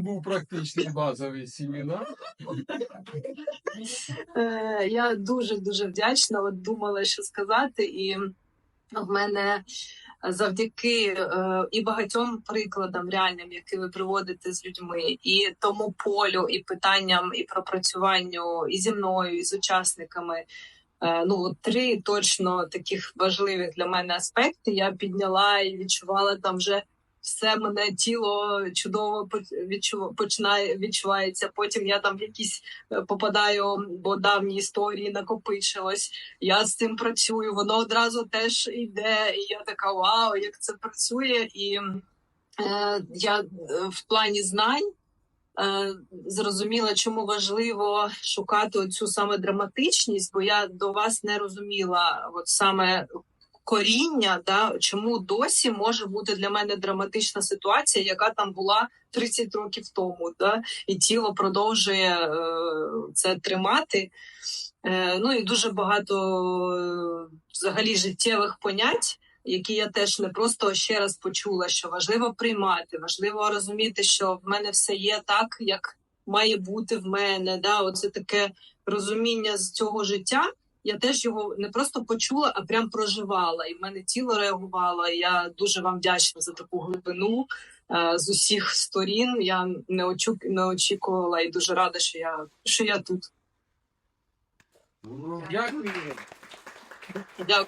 був практичний базовий семінар. Е, Я дуже дуже вдячна. От думала, що сказати, і в мене завдяки е, і багатьом прикладам реальним, які ви приводите з людьми, і тому полю, і питанням, і пропрацюванню і зі мною, і з учасниками. Е, Ну, три точно таких важливих для мене аспекти. Я підняла і відчувала там вже все мене тіло чудово по- починає відчувається. Потім я там в якісь е, попадаю, бо давні історії накопичилось. Я з цим працюю, воно одразу теж йде. І я така вау, як це працює. І е, я е, в плані знань е, зрозуміла, чому важливо шукати цю саме драматичність, бо я до вас не розуміла, от саме. Коріння, да, чому досі може бути для мене драматична ситуація, яка там була 30 років тому, да, і тіло продовжує е, це тримати. Е, ну і дуже багато е, взагалі життєвих понять, які я теж не просто ще раз почула, що важливо приймати, важливо розуміти, що в мене все є так, як має бути в мене. Да? Оце таке розуміння з цього життя. Я теж його не просто почула, а прям проживала, і в мене тіло реагувало. І я дуже вам вдячна за таку глибину е, з усіх сторін. Я не очу... не очікувала і дуже рада, що я що я тут. Ну, Дякую. Дякую.